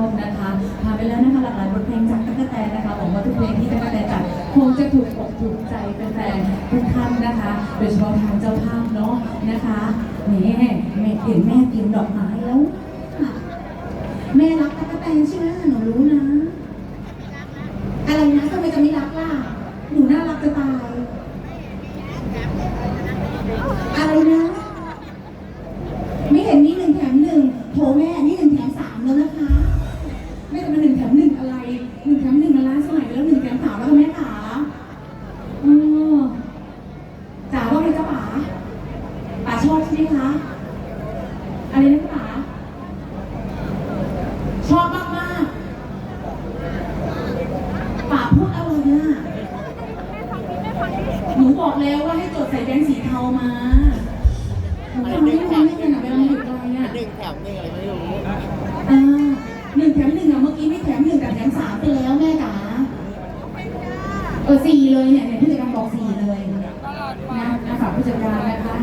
อบนะคะผ่านไปแล้วนะคะหลากหลายบทเพลงจากตั๊กแตนนะคะหวังว่าทุกเพลงที่ตั๊กแตนจัดคงจะถูกอกถูกใจแฟนๆทุกท่านนะคะ โดยเฉพาะทางเจ้าภาพเนาะนะคะนี่แม่เห็นแม่เตรียมดอกไม้แล้ว แม่รักตั๊กแตนใช่ไหมหนูรู้นะ อะไรนะทำไมจะไม่รักล่ะ หนูน่ารักจะตาย อะไรนะ ไม่เห็นนี่หนึ่งแถมหนึ่งโถแม่นี่หนึ่งแถมสามแล้วนะคะ ไม่แต่มันหนึ่งแถมหนึ่งอะไรหนึ่งแถมหนึ่งมันล้าสมัยไปแล้วหนึ่งแถมสามแล้วก็แม่ขาอ๋อจ๋าว่าไงจ๊ะป๋าป๋าชอบใช่ไห มคะ อะไรนะป๋าชอบมากมากๆป๋าพูดอะไรอะหนูบอกแล้วว่าให้จดใส่แบงค์สีเทามาหนูฟังไม่รู้เรื่องขนาดเวลามันอยู่ไกลอะหนึ่งแถมหนึ่งอะไรไม่รู้อ่าหนึ่งแถมหนึ่งอะเมื่อกี้ไม่แถมหนึ่งแต่แถมสามไปแล้วแม่จ๋าเออสี่เลยเนี่ยเนี่ยผู้จัดการบอกสี่เลยนะนะฝากผู้จัดการนะคะ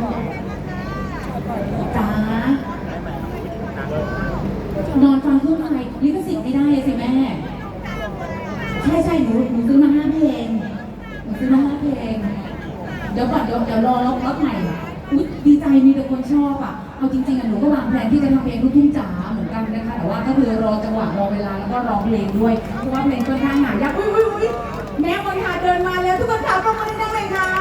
จ๋า นอนฟังเครื่องไฟลิขสิทธิ์ไม่ได้สิแม่ ใช่ใช่หนูหนูซื้อมาห้าเพลงหนูซื้อมาห้าเพลง เดี๋ยวก่อนเดี๋ยวเดี๋ยวรอรอบรอบใหม่อุ๊ยดีใจมีแต่คนชอบอะ เอาจริงๆอะหนูก็วางแผนที่จะทำเพลงลูกทุ่งจ๋าเหมือนกันนะคะ แต่ว่าก็คือรอจังหวะรอเวลาแล้วก็ร้องเพลงด้วย เพราะว่าเพลงค่อนข้างหายากอุ้ยอุ้ยอุ้ยแม่คนขาเดินมาแล้วทุกคนขาประมาณนั้นเลยค่ะ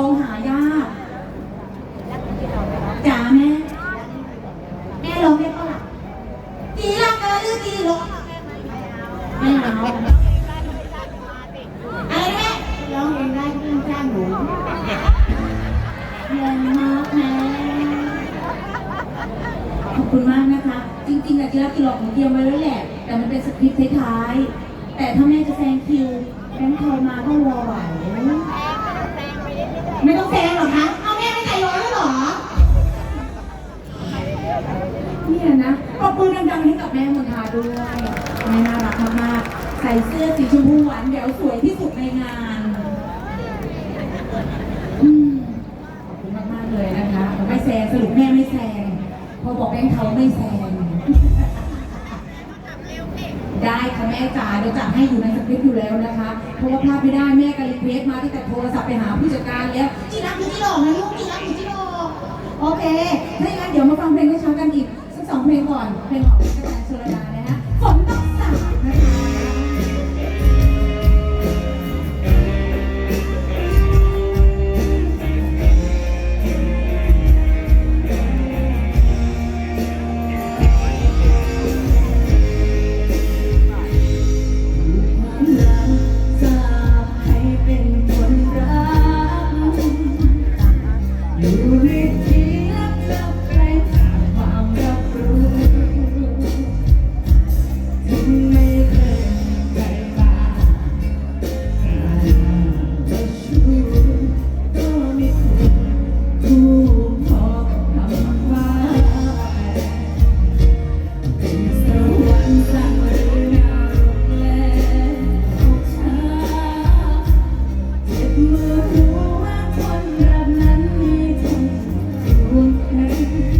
องหายากจ๋าแม่ แม่ร้องได้ปะล่ะตีลังกาหรือตีลงไม่เอาอะไรแม่ร้องเองได้ก็ต้องจ้างหนูแรงมากแม่ขอบคุณมากนะคะ จริงๆอะจิรักกิโลของเตรียมไว้แล้วแหละ แต่มันเป็นสคริปต์ท้ายๆแต่ถ้าแม่จะแซงคิวแบงค์ไทยมาก็รอไหว ไม่ต้องแซงหรอกคะ เอาแม่ไม่ใจร้อนแล้วเหรอ เนี่ยนะปรบมือดังๆให้กับแม่มนทาด้วยแม่น่ารักมากๆใส่เสื้อสีชมพูหวานแหววสวยที่สุดในงานอืมขอบคุณมากๆเลยนะคะ ไม่แซงสรุปแม่ไม่แซงพอบอกแบงค์เขาไม่แซง ม่จ๋าเดี๋ยวจัดให้อยู่ในสคริปต์อยู่แล้วนะคะ เพราะว่าพลาดไม่ได้แม่ก็รีเควสต์มาตั้งแต่โทรศัพท์ไปหาผู้จัดการแล้วจีรักอยู่ที่โลกนะลูกจีรักอยู่ที่โลกโอเคถ้าอย่างนั้นเดี๋ยวมาฟังเพลงช้าๆกันอีกสักสองเพลงก่อนเพลงของพี่กระแตชลดา Mm-hmm.